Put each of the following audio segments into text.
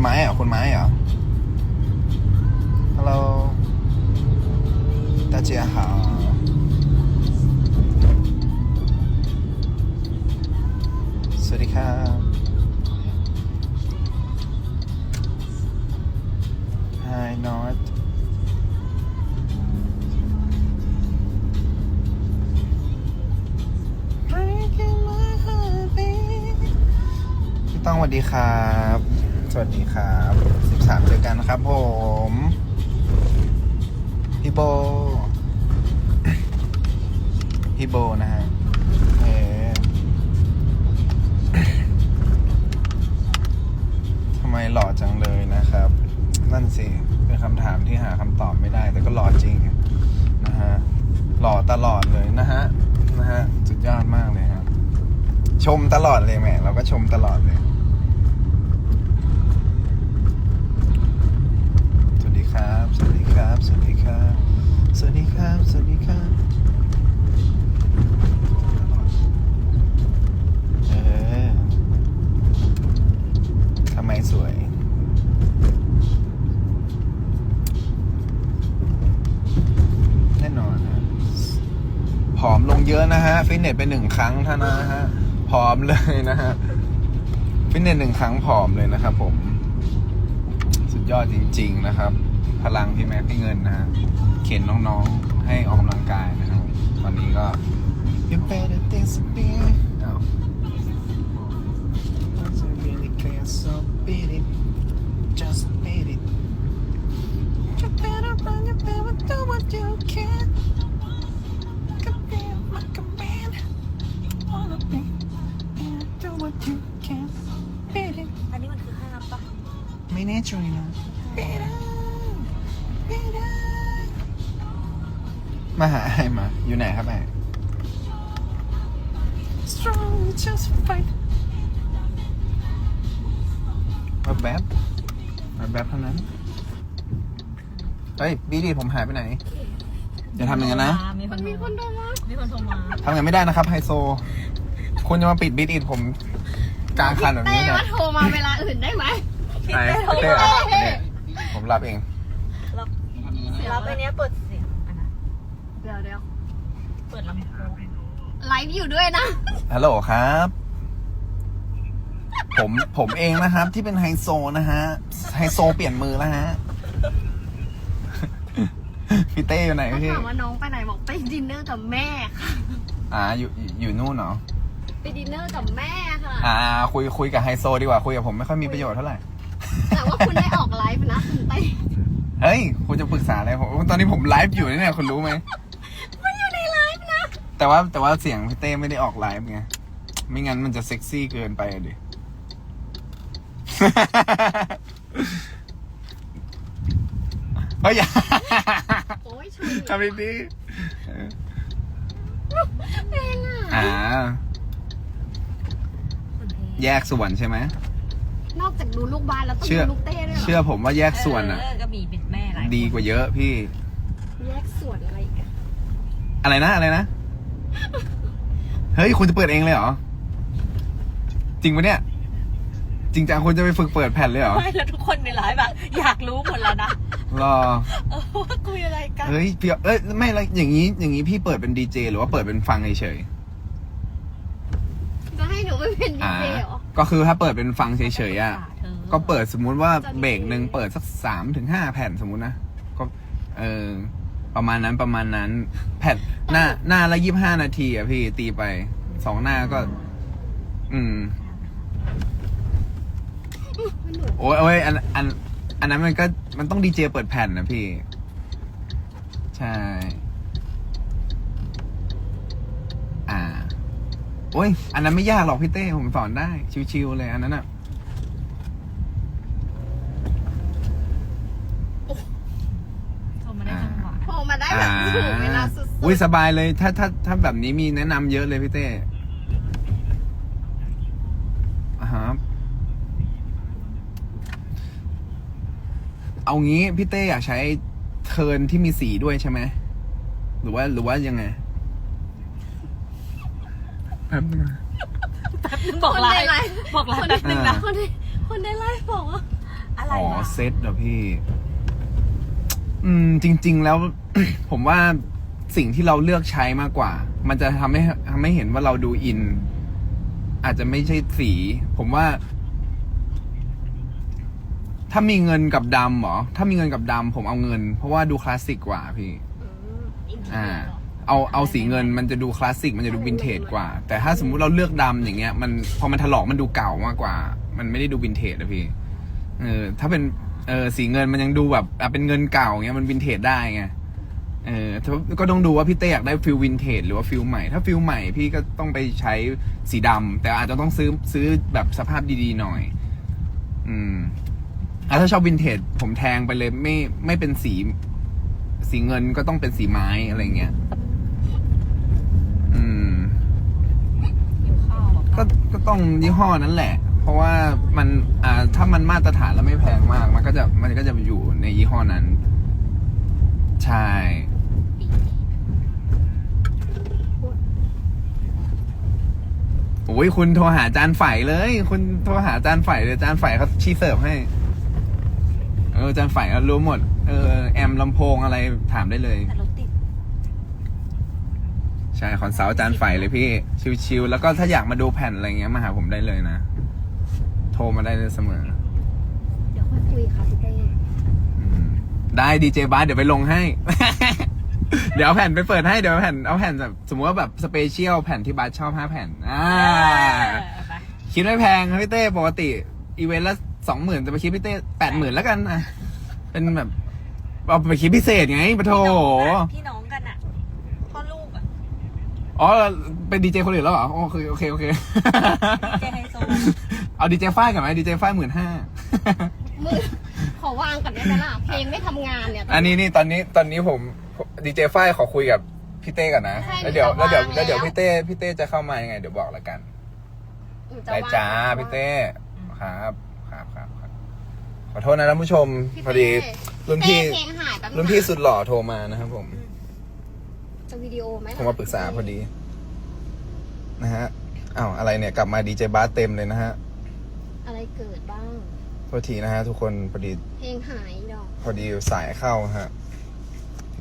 ไม้เหรอคุณไม้เหรอฮัลโหล大家好สวัสดีครับ Hi North พี่ต้องสวัสดีครับ สวัสดีครับสิบสามเจอกันนะครับผม พี่โบ พี่โบนะฮะเออทำไมหล่อจังเลยนะครับ นั่นสิ เป็นคำถามที่หาคำตอบไม่ได้ แต่ก็หล่อจริงนะฮะ หล่อตลอดเลยนะฮะ นะฮะ สุดยอดมากเลยครับ ชมตลอดเลยแหมเราก็ชมตลอดเลย สวัสดีครับ สวัสดีครับ สวัสดีครับ สวัสดีครับ สวัสดีครับ เออทำไมสวย แน่นอนนะผอมลงเยอะนะฮะ ฟิ ตเนสไปหนึ่งครั้งเท่านั้นนะฮะผอมเลยนะฮะฟิตเนสหนึ่งครั้งผอมเลยนะครับ ผม สุดยอดจริง ๆ นะครับ พลังพี่แม็กพี่เงินนะฮะเข็นน้องๆให้ออกกำลังกายนะครับตอนนี้ก็ You better dance a bit อ้า ไม่แน่ใจนะมาหาไอ้มา อยู่ไหนครับไอ้ Strong just fight แบบแบบแบบแบบเท่านั้น เฮ้ยบีดีผมหายไปไหนอย่าทำอย่างนั้นนะ มีคนมีคนโทรมามีคนโทรมาทำอย่างนั้นไม่ได้นะครับไฮโซ คุณจะมาปิดบีดีผมกลางคันแบบนี้เต้นะว่าโทรมาเวลาอื่นได้ไหม ไหนพี่เต้อะเนี่ยผมรับเองรับรับไอเนี้ยเปิดเสียงอันนั้นเดี๋ยวเดี๋ยวเปิดลำโพงไลฟ์อยู่ด้วยนะฮัลโหลครับ ผมผมเองนะครับ ที่เป็นไฮโซนะฮะไฮโซเปลี่ยนมือแล้วฮะพี่เต้อยู่ไหนก็พี่ถามว่าน้องไปไหนบอกไปดินเนอร์กับแม่ค่ะ อ่าอยู่อยู่นู่นเนาะไปดินเนอร์กับแม่ค่ะ อ่า คุยคุยกับไฮโซดีกว่าคุยกับผมไม่ค่อยมีประโยชน์เท่าไหร่ แต่ว่าคุณได้ออกไลฟ์นะคุณเต้เฮ้ยคุณจะปรึกษาอะไรผมตอนนี้ผมไลฟ์อยู่เนี่ยคุณรู้ไหมมันอยู่ในไลฟ์นะ แต่ว่าแต่ว่าเสียงพี่เต้ไม่ได้ออกไลฟ์ไง ไม่งั้นมันจะเซ็กซี่เกินไปอะดิเฮ้ยอย่าโอ้ยชุนทำดีเพลงอะอ่าคนเพลงแยกส่วนใช่ไหม นอกจากดูลูกบ้านแล้วต้องเชื่อ ดูลูกเต้ด้วยเหรอเชื่อผมว่าแยกส่วนอะเออก็มีเป็นแม่หลายคนดีกว่าเยอะพี่ แยกส่วนอะไรอีกอะอะไรนะอะไรนะ เฮ้ยคุณจะเปิดเองเลยเหรอ จริงปะเนี่ย จริงจังคุณจะไปฝึกเปิดแผ่นเลยเหรอไม่แล้วทุกคนในไลฟ์แบบอยากรู้หมดแล้วนะรอ เออว่าคุยอะไรกัน เฮ้ยพี่เอ้ยไม่ละอย่างนี้อย่างนี้พี่เปิดเป็นดีเจหรือว่าเปิดเป็นฟังเฉยจะให้หนู ไปเป็นๆดีอ่าเจเหรอก็คือถ้าเปิดเป็นฟังเฉยๆอะเธอก็เปิดสมมุติว่าจะดีเบรกหนึ่งเปิดสักสามถึงห้าแผ่นสมมุตินะก็เออประมาณนั้นประมาณนั้น แผ่นหน้าหน้าละยี่ห้านาทีอะพี่ตีไปสองหน้าก็ อืมหนูโอ้ยโอ้ยอันอันอันนั้นมันก็มันต้องดีเจเปิดแผ่นนะพี่ ใช่ อ่า โอ้ย อันนั้นไม่ยากหรอกพี่เต้ผมสอนได้ ชิวๆเลยอันนั้นอะโทรมาได้จังหวะโทรมาได้แบบถูกเวลาสุดๆอุ้ยสบายเลย ถ้าถ้าถ้าแบบนี้มีแนะนำเยอะเลยพี่เต้อ่าฮะเอางี้พี่เต้อยากใช้เทิร์นที่มีสีด้วยใช่ไหมหรือว่าหรือว่ายังไง แป๊บนึงนะแป๊บนึงบอกไลคนในไลฟ์ฟ์บอกไลฟ์แป๊บนึงนะคนในคนในไลฟ์บอกว่าอะไรอ๋อวะเซตเหรอพี่ อืม จริง ๆ แล้ว ผมว่าสิ่งที่เราเลือกใช้มากกว่า มันจะทำให้ทำให้เห็นว่าเราดูอิน อาจจะไม่ใช่สี ผมว่า ถ้ามีเงินกับดำเหรอ ถ้ามีเงินกับดำผมเอาเงิน เพราะว่าดูคลาสสิกกว่าพี่อินเทอร์อ่าเน็ตเหรอ เอาเอาสีเงินมันจะดูคลาสสิกมันจะดูวินเทจกว่า แต่ถ้าสมมุติเราเลือกดำอย่างเงี้ยมันพอมันถลอกมันดูเก่ามากกว่า มันไม่ได้ดูวินเทจนะพี่เออถ้าเป็นเออสีเงินมันยังดูแบบอะเป็นเงินเก่าเงี้ยมันวินเทจได้ไงเออแต่ว่าก็ต้องดูว่าพี่เต้อยากได้ฟิลวินเทจหรือว่าฟิลใหม่ ถ้าฟิลใหม่พี่ก็ต้องไปใช้สีดำแต่อาจจะต้องซื้อซื้อแบบสภาพดีๆหน่อย อืมแล้วถ้าชอบวินเทจผมแทงไปเลยไม่ไม่เป็นสี สีเงินก็ต้องเป็นสีไม้อะไรเงี้ยอืม หิวข้าวอะ ก็ก็ต้องยี่ห้อนั้นแหละ เพราะว่ามันอ่าถ้ามันมาตรฐานแล้วไม่แพงมาก มันก็จะมันก็จะอยู่ในยี่ห้อนั้น ใช่ โอ้ยคุณโทรหาจานฝ่ายเลย คุณโทรหาจานฝ่ายเลยจานฝ่ายเขาชี้เสิร์ฟให้ เออจานฝ่ายเขารู้หมด เออ แอมลำโพงอะไรถามได้เลย แต่ร ใช่คอนซัลท์จานฝ่ายเลยพี่ ชิวๆแล้วก็ถ้าอยากมาดูแผ่นอะไรเงี้ยมาหาผมได้เลยนะ โทรมาได้เลยเสมอ เดี๋ยวค่อยคุยค่ะพี่เต้อืมได้ดีเจบาสเดี๋ยวไปลงให้ เดี๋ยวเอาแผ่นไปเปิดให้เดี๋ยวเอาแผ่นเอาแผ่นแบบสมมติว่าแบบสเปเชียลแผ่นที่บาสชอบห้าแผ่นอ่า เออไปคิดไม่แพงครับพี่เต้ปกติ อีเวนต์ละสองหมื่นจะไปคิดพี่เต้แปดหมื่นแล้วกันอะเป็นแบบเอาไปคิดพิเศษไงปะโถพี่น้องกันอะพ่อลูกอะ อ๋อ เป็นดีเจคนอื่นแล้วเหรอโอเคโอเคโอเค เจไฮโซเอาดีเจฝ้ายกันไหมดีเจฝ้ายหมื่นห้า มือขอวางก่อนได้ไหมล่ะ เพลงไม่ทำงานเนี่ย อันนี้นี่ตอนนี้ตอนนี้ผมดีเจฝ้ายขอคุยกับพี่เต้ก่อนนะ ใช่แล้วเดี๋ยวแล้วเดี๋ยวจะวางแล้วเดี๋ยวแล้วพี่เต้พี่เต้จะเข้ามายังไง เดี๋ยวบอกแล้วกันหนูจะได้วงจ้าพี่เต้ครับครับครับครับ ขอโทษนะท่านผู้ชม พี่พอดีเต้รุ่นพี่ เต้เพลงหายแป๊บนึงรุ่นพี่สุดหล่อโทรมานะครับผม จะวิดีโอไหมล่ะผมมาปรึกษาพอดี นะฮะอ้าวอะไรเนี่ยกลับมาดีเจบาสเต็มเลยนะฮะ อะไรเกิดบ้างโทษทีนะฮะ ทุกคนพอดีเพลงหายดอก พอดีสายเข้าฮะ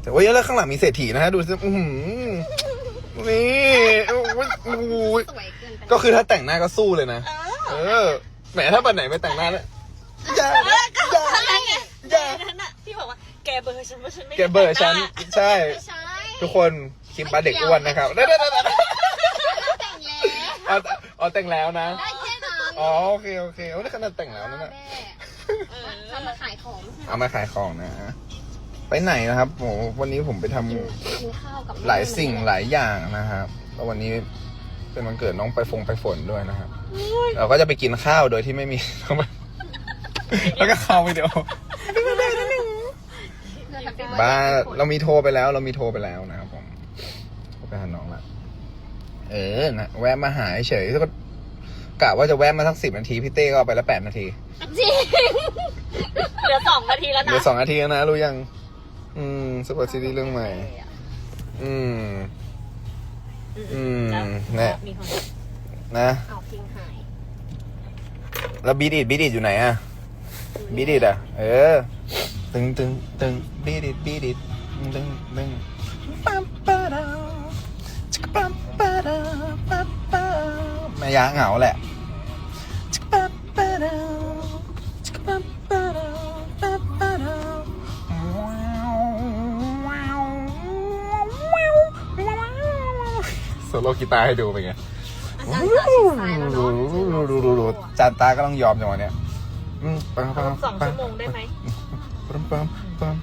แต่ว่าแล้วข้างหลังมีเศรษฐีนะฮะ ดูสิอื้อหือนี่โอ้ยโอ้ยสวยเกินไปก็คือถ้าแต่งหน้าก็สู้เลยนะ เออแหมถ้าวันไหนไม่แต่งหน้าเนี่ยอย่าอย่าอะไรไงอย่านั่นน่ะที่บอกว่าแกเบอร์ฉันว่าฉันไม่แกเบอร์ฉัน ใช่ ไม่ใช่ ทุกคนคลิปบ้านเด็กอ้วนนะครับได้ได้ได้ได้แต่งแล้วเอาเอาแต่งแล้วนะ ได้แค่นั้นอ๋อโอเคโอเคโอ้นี่ขนาดแต่งแล้วนั่นแหละแม่เออทำมาขายของเอามาขายของนะ ไปไหนนะครับโหวันนี้ผมไปทำกินข้าวกับหลายสิ่งหลายอย่างนะครับแล้ววันนี้เป็นวันเกิดน้องไปฟงไปฝนด้วยนะครับเราก็จะไปกินข้าวโดยที่ไม่มี แล้วก็เข้าวิดีโอ บ้าเรามีโทรไปแล้ว เรามีโทรไปแล้วนะครับผมโทรไปหาน้องละเออนะแวะมาหาเฉยแล้วก็กะว่าจะแวะมาสักสิบนาทีพี่เต้ก็เอาไปแล้วแปดนาทีจริงเหลือสองนาทีแล้วเหนะลือสองนาทีแล้วนะรู้ยัง อืมสปอร์ตซีรีส์เรื่องใหม่ อืม อืมแล้วแน่ มีคนนะ เอาเพลงหายแล้วบีดิดบีดิดอยู่ไหนอะบีดิดอะเออ ตึงตึงตึงบีดิดบีดิดตึงตึงปั๊มปะดาจิกปั๊มปะดาปั๊มปะแม่ยะเหงาแหละจิกปั๊มปะดาจิกปั๊มปะดาปั๊มปะดาโซโล่กีตาร์ให้ดูเป็นไงจารย์จะชิดซ้ายแล้รู้รู้จานตาก็ต้องยอมจังหวะเนี้ยสองชั่วโมงได้ไหม ปัมปัมปัม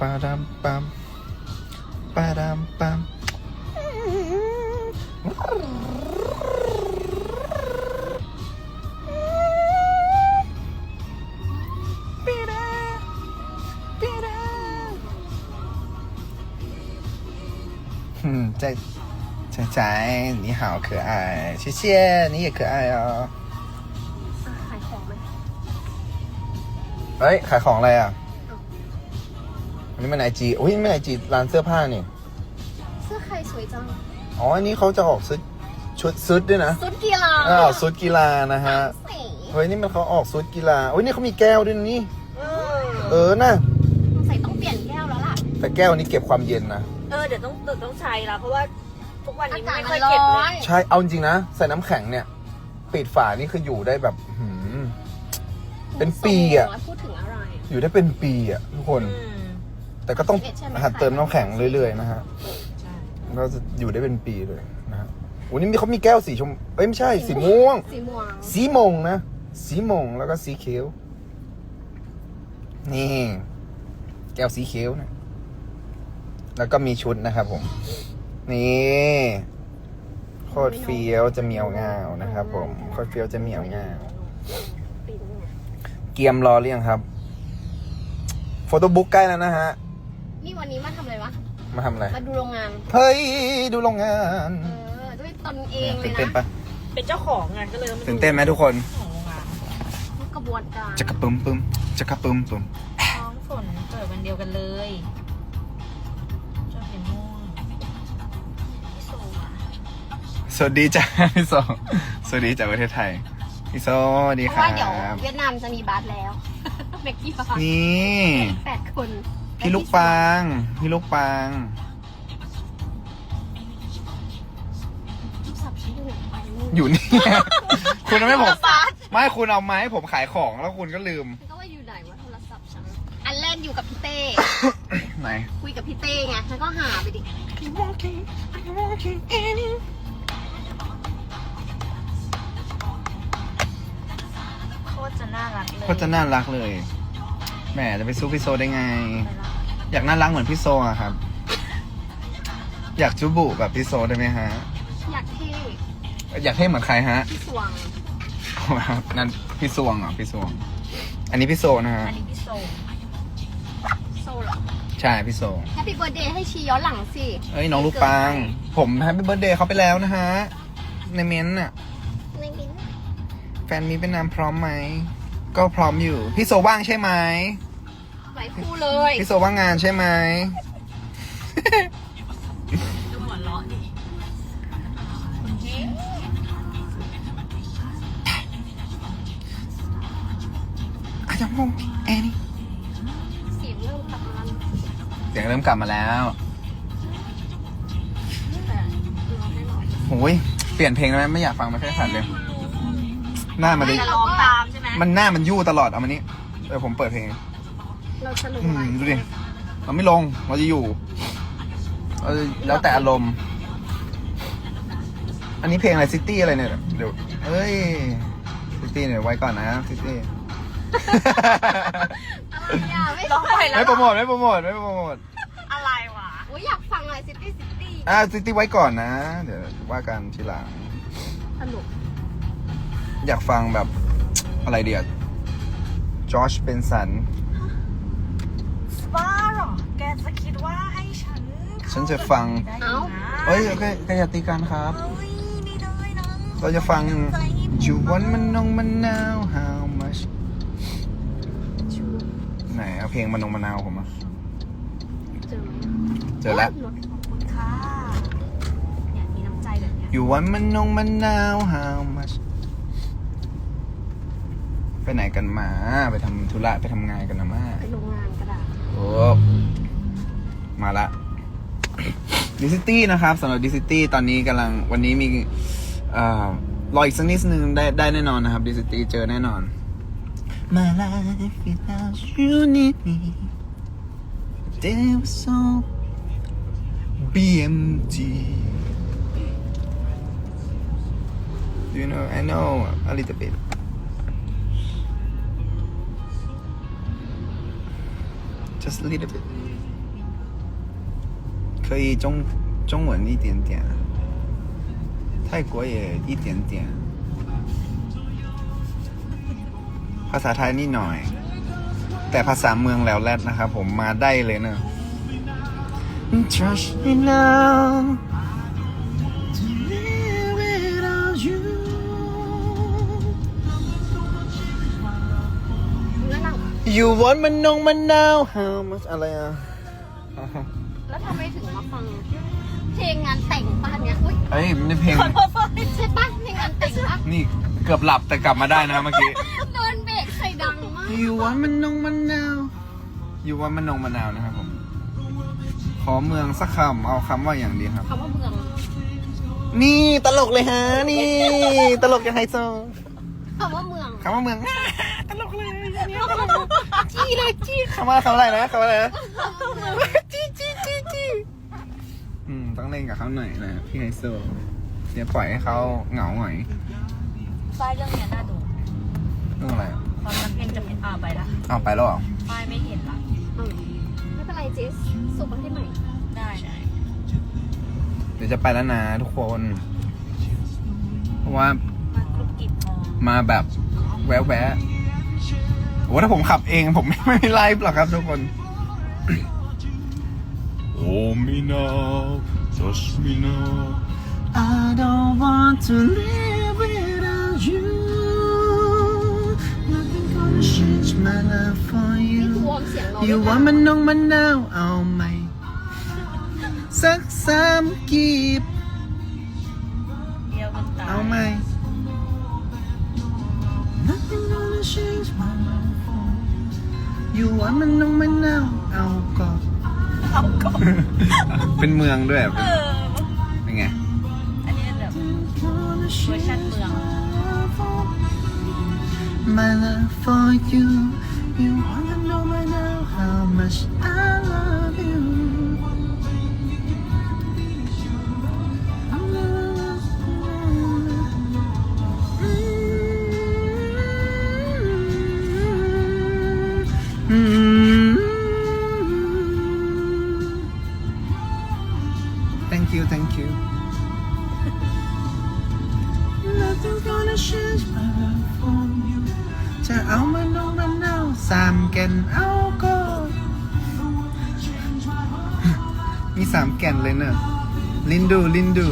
ปาดามปัมปาดามปัมปีดาปีดาอืม在仔仔你好可爱谢谢你也可爱哦 อ่ะขายของไหม เฮ้ย ขายของอะไรอ่ะ อันนี้มันไอจีอุ้ยไม่ไอจีร้านเสื้อผ้านี่ เสื้อใครสวยจังอ๋ออันนี้เขาจะออกชุดชุดซุดด้วยนะสุดกีฬาอ้าวซุดกีฬานะฮะสีผเฮ้ยนี่มันเขาออกซูดกีฬาโอ้ยนี่เขามีแก้วด้วยนะนี่ เออเออนะใส่ต้องเปลี่ยนแก้วแล้วล่ะ แต่แก้วนี้เก็บความเย็นนะเออเดี๋ยวต้องเดี๋ยวต้องใช้ละเพราะว่าทุกวันอานี้กาศไม่มัค่อยนร้เก็บอเลยนใช่เอาจริงๆนะ ใส่น้ำแข็งเนี่ย ปิดฝานี่คืออยู่ได้แบบหืม เป็นปีอะ พูดถึงอะไรอะอยู่ได้เป็นปีอะทุกคน อืม แต่ก็ต้อง11ใช่ไหม หัดเติมน้ำแข็งเรื่อยๆนะฮะใช่ก็จะอยู่ได้เป็นปีเลยนะฮะโอ้นี่มีเขามีแก้วสีชมเอ้ยไม่ใช่สีม่วง สีม่วงสีมงนะ สีมงแล้วก็สีเขียว นี่ แก้วสีเขียวนะ แล้วก็มีชุดนะครับผม นี่โคตรเฟี้ยวจะเหมียวงาวนะครับผมโคตรเฟี้ยวจะเหมียวงาว ปีนเนี่ยเกียมรอหรือยังครับ โฟโต้บุ๊กใกล้แล้วนะฮะ นี่วันนี้มาทำอะไรวะ มาทำอะไรมาดูโรงงาน เฮ้ยดูโรงงานเออด้วยตนเองเลตื่ยนเต้นนะปะเป็นเจ้าของไงก็เลยต้องาดูตื่นเต้นไหมทุกคนของโรงงานทุกกระบวนการจะกระปึมปึมจะกระปึมปึมน้องฝนเกิดวันเดียวกันเลยชอบสีม่วงพี่โซอะสวัสดีจ้าพี่โซสวัสดีจากประเทศไทยพี่โซสวัสดีเพคราะรัว่าเดี๋ยวบเวียดนามจะมีบาสแล้วเมกกี้บาสนี่แปดคน พี่ลูกปาง พี่ลูกปางโทรศัพท์ฉันอยู่ไหนไปนู่นอยู่นี่ คุณเอาไม่ผมไม่คุณเอาไม้ผมขายของแล้วคุณก็ลืมฉันก็ว่าอยู่ไหนวะโทรศัพท์ฉันอันแรกอยู่กับพี่เต้ไหนคุยกับพี่เต้ไงฉันก็หาไปดิโคตรจะน่ารักเลยโคตรจะน่ารักเลย แหมจะไปสู้พี่โซได้ไงไปละอยากน่ารักเหมือนพี่โซอะครับ อยากจูบุแบบพี่โซได้ไหมฮะ อยากเท่อยากให้เหมือนใครฮะ พี่สวง นั่นพี่สวงเหรอพี่สวง อันนี้พี่โซนะฮะ อันนี้พี่โซ โซเหรอ ใช่พี่โซ แฮปปี้เบิร์ดเดย์ให้ชีย้อนหลังสิเอ้ยน้องลูกปัง ผมแฮปปี้เบิร์ดเดย์เขาไปแล้วนะฮะ ในเม้นต์น่ะในมิ้นท์แฟนมีเป็นนามพร้อมไหม ก็พร้อมอยู่ พี่โซว่างใช่ไหม ไหวคู่เลยพี่โซว่างงานใช่ไหมดูหัวเราะดิอาจจะงงแอนี่เสียงเริ่มกลับมาแล้วเสียงเริ่มกลับมาแล้วแต่ร้องได้หน่อยโอ้ยเปลี่ยนเพลงแล้วไหมไม่อยากฟังมาแค่ขันเลยหน้ามันดิจะร้องตามใช่ไหมมันหน้ามันยู่ตลอดเอามานี่เออผมเปิดเพลง เราสนุกอืไหมมดูดิเราไม่ลงเราจะอยู่เออแล้วแต่อารมณ์ อันนี้เพลงอะไรซิตี้อะไรเนี่ยเดี๋ยวเอ้ยซิตี้เนี่ยไว้ก่อนนะซิตี้อะไรอะไม่ร้องไปแล้วไม่โปรโมทไม่โปรโมทไม่โปรโมทอะไรวะโอ้ยอยากฟังอะไรซิตี้ซิตี้อ่าซิตี้ไว้ก่อนนะ เดี๋ยวว่ากันทีหลังสนุกอยากฟังแบบอะไรเดียจอชเป็นสัน บ้าเหรอ แกจะคิดว่าให้ฉันเข้าฉันจะฟัง ได้ยังไงเอ้ยโอเคก็อย่าตีกันครับเฮ้ยไม่ได้นะเราจะฟัง You want มันนงมันนาว how much ไหนเอาเพลงมันนงมันนาวผมอะเจอไหมเจอแล้ว รถขอบคุณค่ะเนี่ยมีน้ำใจแบบเนี้ย You want มันนงมันนาว how much ไปไหนกันมา ไปทำธุระไปทำงานกันนะมาไปโรง มาละดิซิตี้นะครับสำหรับดิซิตี้ตอนนี้กำลังวันนี้มีเอ่อรออีกสักนิดนึงได้ได้แน่นอนนะครับดิซิตี้เจอแน่นอน My life without you need me They were so BMT Do you know I know a little bit just a little bit 可以中中文一点点，泰国也一点点，ภาษาไทยนิดหน่อย แต่ภาษาเมืองแล้วแรดนะครับผมมาได้เลยเนอะ Trust me now You want มันนงมันนาว How much อะไรอะ แล้วทำไมถึงมาฟังเพลงงานแต่งป้านเนี้ยอุ้ยเอ้ยมันเป็นเพลง ขอโทษใช่ปะเพลงงานแต่งปะนี่เกือบหลับแต่กลับมาได้นะเมื่อกี้ โดนเบรกใส่ดังมากอยู่วันมันนงมันนาวอยู่วันมันนงมันนาวนะครับผม ขอเมืองสักคำเอาคำว่าอย่างดีครับ คำว่าเมืองนี่ตลกเลยฮะ นี่ ตลกยังไฮโซคำว่าเมืองคำว่าเมือง ตลกเลย จี้เลยจี้คำว่าคำอะไรนะคำว่าอะไรนะจี้จี้จี้จี้อืมต้องเล่นกับเขาหน่อยนะพี่ไฮโซเดี๋ยวปล่อยให้เขาเหงาหน่อยป้ายเรื่องเนี้ยน่าดูเรื่องอะไรอะความรักยังจะเป็นอ่าไปละเอาไปแล้วเหรอป้ายไม่เห็นละอืมไม่เป็นไรเจสส่งมาให้ใหม่ได้ได้เดี๋ยวจะไปแล้วนะทุกคน เพราะว่ามากรุบกริบพอมาแบบแวะแวะ โอ้ถ้าผมขับเองผมไม่ไม่ไลฟ์หรอกครับทุกคน Oh me now, touch me now. I don't want to live without you Nothing gonna change my love for นี่คือ you วอร์มเสียงเราอยู่ด้วยว่านะมันนงมันนาวเอาไหมสักสามกีบเดียวกันตายเอาไหม อยู่ว่ามันนงมันนาวเอาก่อนเอาก่อนเป็นเมืองด้วยเออ เป็นไง อันนี้แบบเวอร์ชันเมือง My love for you You wanna know by now how much I เอาก็ มีสามแก่นเลยเนอะลินดู ลินดู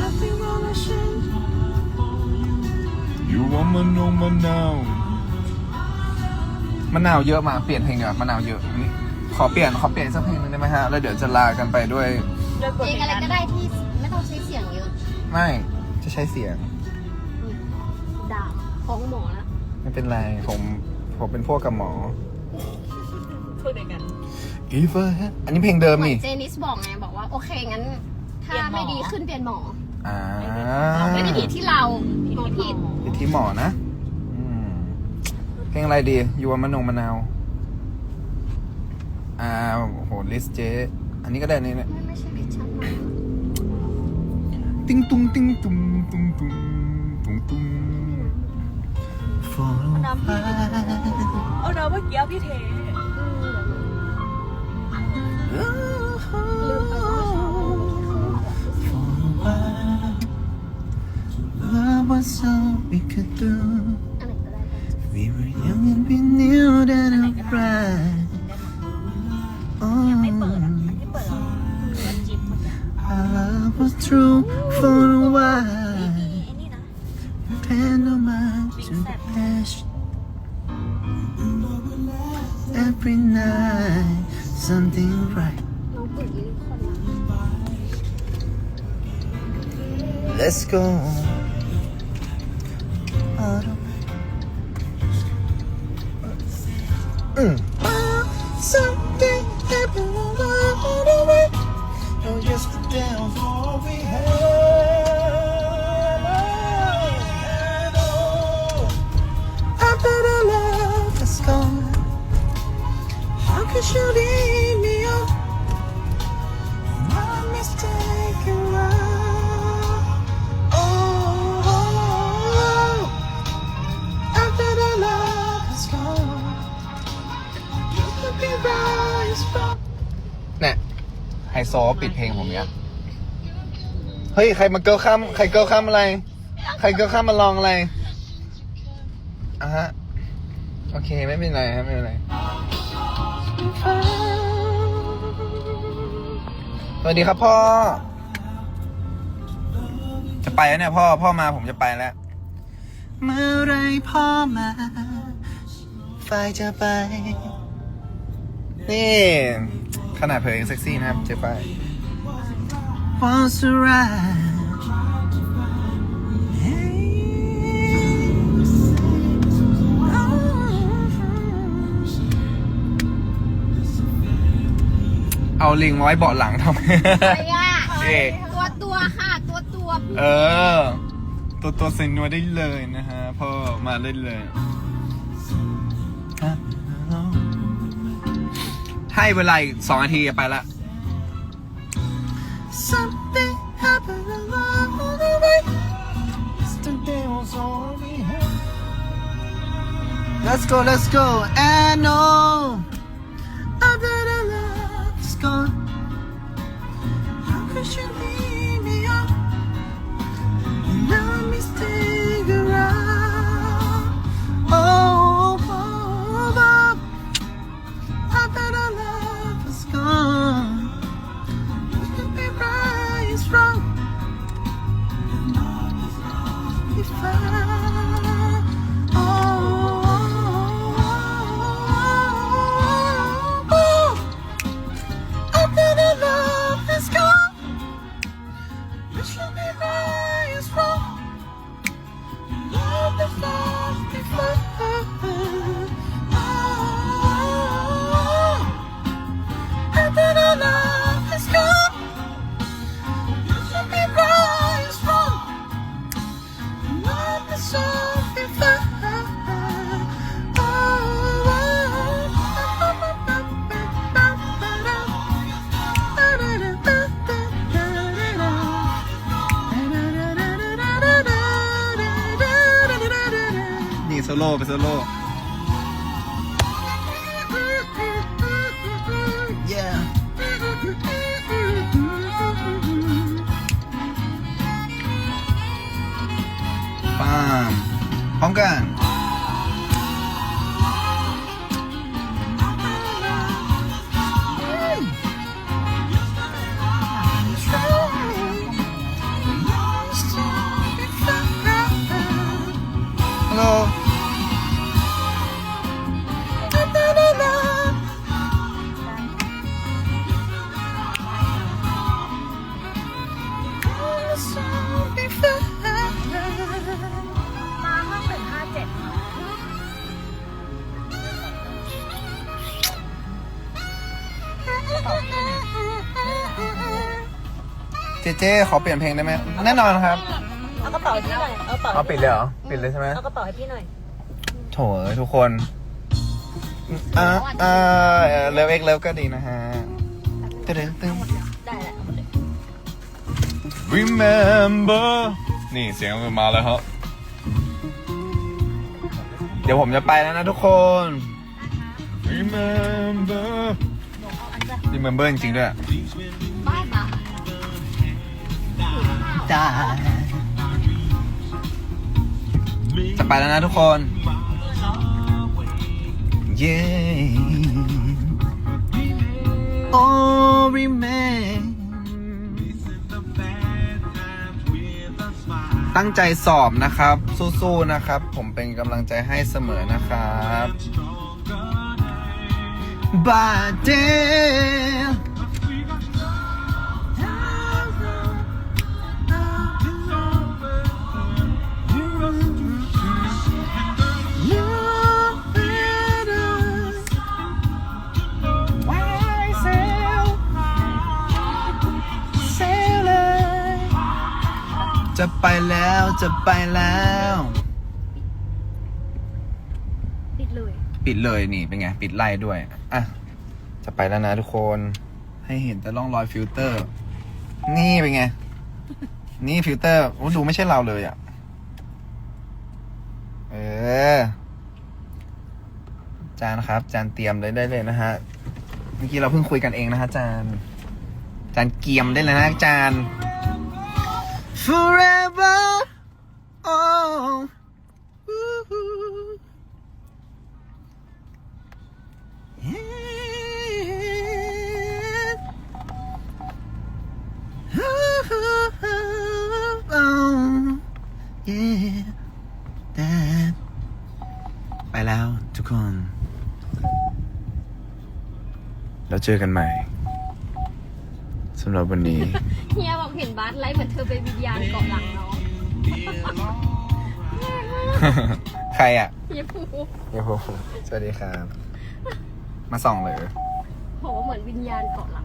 Nothing gonna change You want my no my now. มะนาวเยอะมาเปลี่ยนเพลงเดี๋ยวามะนาวเยอะนี่ขอเปลี่ยนขอเปลี่ยนสักเพลงหนึงได้ไหมฮะ แล้วเดี๋ยวจะลากันไปด้วยด้วยบเพทลงเพลอะไรงก็นั้นได้ที่ไม่ต้องใช้เสียงเยอะไม่จะใช้เสียง ดาบของหมอนะไม่เป็นไรผม ผมเป็นพวกกับหมอ พูดด้วยกัน If I had อันนี้เพลงเดิมเหมือนี่ นเจนิสบอกไงบอกว่าโอเคงั้น ถ้าเปลี่ยนหมอไม่ดีขึ้นเปลี่ยนหมออ่าไม่ได้ผิดที่เราหมอผิดอยู่ที่หมอนะอืมเพลงอะไรดียูวามะนงมะนาว อ่าโอ้โหลิสเจ อันนี้ก็ได้นี่เนี่ยไม่ไม่ใช่ผิดชั้นหมอติ้งตุ้งติ้งตุ้งตุ้งตุ้งตุ้งตุ้ง For เอาน้ำพี่เอาน้ำเมื่อกี้พี่เทอืมเดี๋ยวนะลืมไปว่าเช้า Love was all we could do อะไรก็ได้ค่ะ We were young and we knew that I'm right Let's go. Mm. Something happened along the way Oh, yesterday was all we had After the love is gone. How could you leave โซปิดเพลงผมเนี้ย เฮ้ย ใครมาเกิลข้ามใครเกิลข้ามอะไร ใครเกิลข้ามมาลองอะไรอะฮะ โอเค ไม่เป็นไรครับไม่เป็นไร สวัสดีครับพ่อ จะไปแล้วเนี่ยพ่อ พ่อมาผมจะไปแล้ว เมื่อไรพ่อมาฝ่ายจะไป นี่ ขนาดเผยยังเซ็กซี่นะครับ เจ๊ป้าเอาลิงมาไว้เบาะหลังทำไมอออตัวตัวค่ะ ตัวตัวเออ ตัวตัวเซนนัวได้เลยนะฮะพ่อมาเล่นเลย ให้เวลาอีกสองนาทีจะไปละ Something happened along the way. Yesterday was all we had. Let's go, let's go. And no, ปาม เจเจขอเปลี่ยนเพลงได้ไหมแน่นอนครับ เอากระเป๋าให้พี่หน่อย เอากระเป๋าเอาปิดเลยเหรอ ปิดเลยใช่ไหมเอากระเป๋าให้พี่หน่อย โถเอ้ยทุกคนอ่าอ่าเลิฟเอ็กเลิฟก็ดีนะฮะตึ๊ดตึ๊ดได้แหละเอาหมดเลย remember นี่เสียงมันมาแล้วครับ เดี๋ยวผมจะไปแล้วนะทุกคน remember remember จริงๆด้วยบ้านมา ได้จะไปแล้วนะทุกคนเย้ Oh remain ตั้งใจสอบนะครับ สู้ๆนะครับ ผมเป็นกำลังใจให้เสมอนะครับ บาเด จะไปแล้วจะไปแล้ว ปิดเลย ปิดเลยนี่เป็นไง ปิดไล่ด้วย อะ จะไปแล้วนะทุกคน ให้เห็นแต่ร่องรอยฟิลเตอร์ นี่เป็นไง นี่ฟิลเตอร์โอ้ดูไม่ใช่เราเลยอะ เออ จานครับ จานเตรียมเลยได้เลยนะฮะ เมื่อกี้เราเพิ่งคุยกันเองนะฮะจาน จานเกียมได้เลยนะจาน forever oh ไปแล้วทุกคน แล้วเจอกันใหม่สำหรับวันนี้ เฮียบอกเห็นบาสไลฟ์เหมือนเธอเป็นวิญญาณเกาะหลังน้องใครอะเฮียพูโอ้โหสวัสดีครับ มาส่องเลยบอกว่าเหมือนวิญญาณเกาะหลัง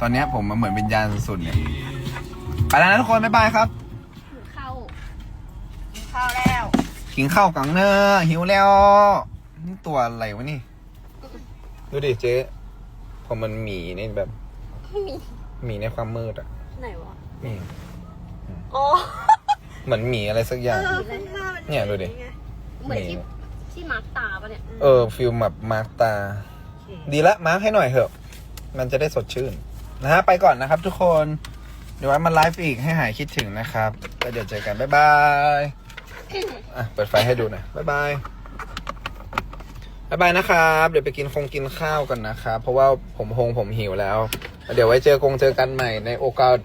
ตอนเนี้ยผมมาเหมือนวิญญาณสุดๆเนี่ยไปแล้วนะทุกคนบ๊ายบายครับถือเข้าข้าวแล้ว กินข้าวกังเนอร์หิวแล้วนี่ตัวอะไรวะนี่ ดูดิเจ๊ผมมันหมีนี่แบบไม่มีหมีในความมืดอะ ไหนวะนี่อ๋อเหมือนหมีอะไรสักอย่างเออข้างหน้ามันเนี่ยดูดิ ไงเหมือนที่ที่มาร์กตาปะเนี่ย เออฟิลแบบมาร์กตา โอเคดีละมาร์กให้หน่อยเถอะ มันจะได้สดชื่น นะฮะ ไปก่อนนะครับทุกคน เดี๋ยวไว้มาไลฟ์อีกให้หายคิดถึงนะครับแล้วเดี๋ยวเจอกัน บ๊ายบาย อะ เปิดไฟให้ดูหน่อยบ๊ายบาย บ๊ายบายนะครับ เดี๋ยวไปกินคงกินข้าวกันนะครับ เพราะว่าผมคงผมหิวแล้ว เดี๋ยวไว้เจอกงเจอกันใหม่ในโอกาส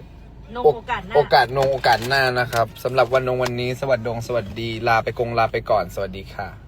นงโอกาสหน้า โอกาสนงโอกาสหน้านะครับสำหรับวันนงวันนี้สวัสดงสวัสดีลาไปกงลาไปก่อนสวัสดีค่ะ